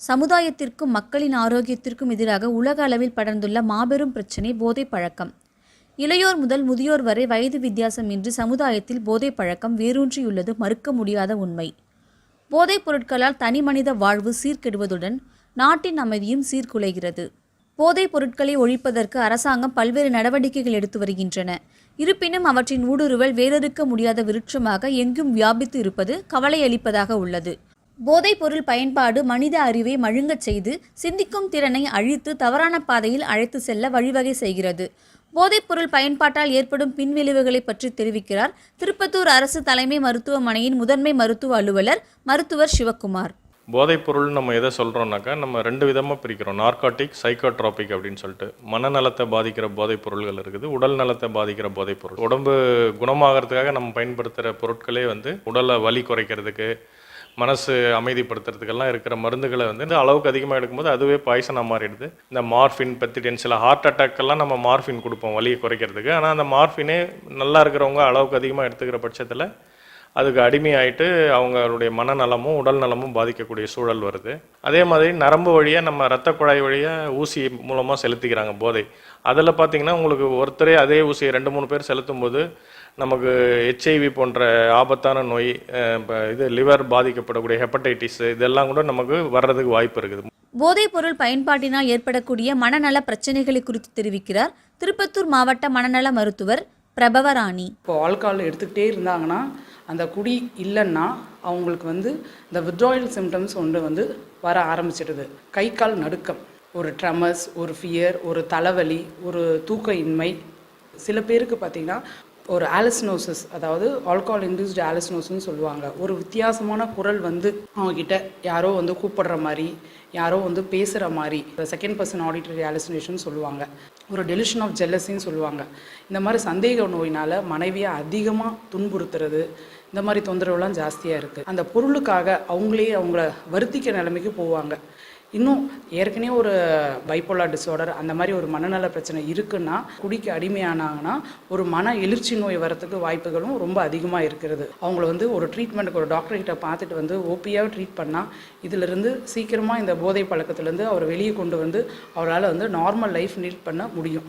சமுதாயத்திற்கும் மக்களின் ஆரோக்கியத்திற்கும் எதிராக உலக அளவில் படர்ந்துள்ள மாபெரும் பிரச்சினை போதை பழக்கம் இளையோர் முதல் முதியோர் வரை வயது வித்தியாசமின்றி சமுதாயத்தில் போதை பழக்கம் வேரூன்றியுள்ளது மறுக்க முடியாத உண்மை. போதைப் பொருட்களால் தனிமனித வாழ்வு சீர்கெடுவதுடன் நாட்டின் அமைதியும் சீர்குலைகிறது. போதைப் பொருட்களை ஒழிப்பதற்கு அரசாங்கம் பல்வேறு நடவடிக்கைகள் எடுத்து வருகின்றன. இருப்பினும் அவற்றின் ஊடுருவல் வேறறுக்க முடியாத விருட்சமாக எங்கும் வியாபித்து இருப்பது கவலையளிப்பதாக உள்ளது. போதைப்பொருள் பயன்பாடு மனித அறிவை மழுங்கச் செய்து சிந்திக்கும் திறனை அழித்து தவறான பாதையில் அழைத்து செல்ல வழிவகை செய்கிறது. போதைப்பொருள் பயன்பாட்டால் ஏற்படும் பின்விளைவுகளை பற்றி தெரிவிக்கிறார் திருப்பத்தூர் அரசு தலைமை மருத்துவமனையின் முதன்மை மருத்துவ அலுவலர் மருத்துவர் சிவக்குமார். போதைப்பொருள் நம்ம எதை சொல்கிறோம்னாக்கா நம்ம ரெண்டு விதமாக பிரிக்கிறோம். நார்காட்டிக் சைக்கோட்ராபிக் அப்படின்னு சொல்லிட்டு. மனநலத்தை பாதிக்கிற போதைப் பொருள்கள் இருக்குது உடல் நலத்தை பாதிக்கிற போதைப் பொருள் உடம்பு குணமாகறதுக்காக நம்ம பயன்படுத்துகிற பொருட்களே வந்து உடலை வலி குறைக்கிறதுக்கு மனசு அமைதிப்படுத்துறதுக்கெல்லாம் இருக்கிற மருந்துகளை வந்து இந்த அளவுக்கு அதிகமாக எடுக்கும்போது அதுவே பாய்சனாக மாறிடுது. இந்த மார்ஃபின் பெத்திடின் சில ஹார்ட் அட்டாக்கெல்லாம் நம்ம மார்ஃபின் கொடுப்போம் வலியை குறைக்கிறதுக்கு. ஆனால் அந்த மார்ஃபினே நல்லா இருக்கிறவங்க அளவுக்கு அதிகமாக எடுத்துக்கிற பட்சத்தில் அதுக்கு அடிமையாயிட்டு அவங்களுடைய மனநலமும் உடல் நலமும் பாதிக்கக்கூடிய சூழல் வருது. அதே மாதிரி நரம்பு வழியாக நம்ம ரத்த குழாய் வழியாக ஊசி மூலமாக செலுத்திக்கிறாங்க போதை. அதில் பார்த்தீங்கன்னா உங்களுக்கு ஒருத்தரே அதே ஊசியை ரெண்டு மூணு பேர் செலுத்தும் போது நமக்கு ஹெச்ஐவி போன்ற ஆபத்தான நோய் இப்ப இது லிவர் பாதிக்கப்படக்கூடிய ஹெப்படைட்டிஸ் இதெல்லாம் கூட நமக்கு வர்றதுக்கு வாய்ப்பு இருக்குது. போதைப் பொருள் பயன்பாட்டினால் ஏற்படக்கூடிய மனநல பிரச்சனைகளை குறித்து தெரிவிக்கிறார் திருப்பத்தூர் மாவட்ட மனநல மருத்துவர் பிரபவராணி. இப்போ ஆல்கஹால் எடுத்துக்கிட்டே இருந்தாங்கன்னா அந்த குடி இல்லைன்னா அவங்களுக்கு வந்து இந்த வித்ட்ராயல் சிம்டம்ஸ் ஒன்று வந்து வர ஆரம்பிச்சிடுது. கை கால் நடுக்கம் ஒரு ட்ரமஸ் ஒரு ஃபியர் ஒரு தலைவலி ஒரு தூக்க இன்மை சில பேருக்கு பார்த்தீங்கன்னா ஒரு ஆலஸ்னோசிஸ் அதாவது ஆல்கஹால் இன்டியூஸ்டு ஆலஸ்னோஸ்னு சொல்லுவாங்க. ஒரு வித்தியாசமான குரல் வந்து அவங்கக்கிட்ட யாரோ வந்து கூப்பிடுற மாதிரி யாரோ வந்து பேசுகிற மாதிரி செகண்ட் பர்சன் ஆடிட்டரி ஆலோசினேஷன் சொல்லுவாங்க. ஒரு டெலிஷன் ஆஃப் ஜெல்லஸின்னு சொல்லுவாங்க. இந்த மாதிரி சந்தேக நோயினால் மனைவியை அதிகமாக துன்புறுத்துறது இந்த மாதிரி தொந்தரவுலாம் ஜாஸ்தியாக இருக்குது அந்த பொருளுக்காக அவங்களே அவங்கள வருத்திக்க நிலைமைக்கு போவாங்க. இன்னும் ஏற்கனவே ஒரு பைப்போலார் டிஸார்டர் அந்த மாதிரி ஒரு மனநல பிரச்சனை இருக்குன்னா குடிக்கு அடிமையானாங்கன்னா ஒரு மன எழுச்சி நோய் வரத்துக்கு வாய்ப்புகளும் ரொம்ப அதிகமாக இருக்கிறது. அவங்கள வந்து ஒரு ட்ரீட்மெண்ட்டுக்கு ஒரு டாக்டர் கிட்ட பார்த்துட்டு வந்து ஓபியாக ட்ரீட் பண்ணால் இதிலிருந்து சீக்கிரமாக இந்த போதை பழக்கத்துலேருந்து அவரை வெளியே கொண்டு வந்து அவரால் வந்து நார்மல் லைஃப் லீட் பண்ண முடியும்.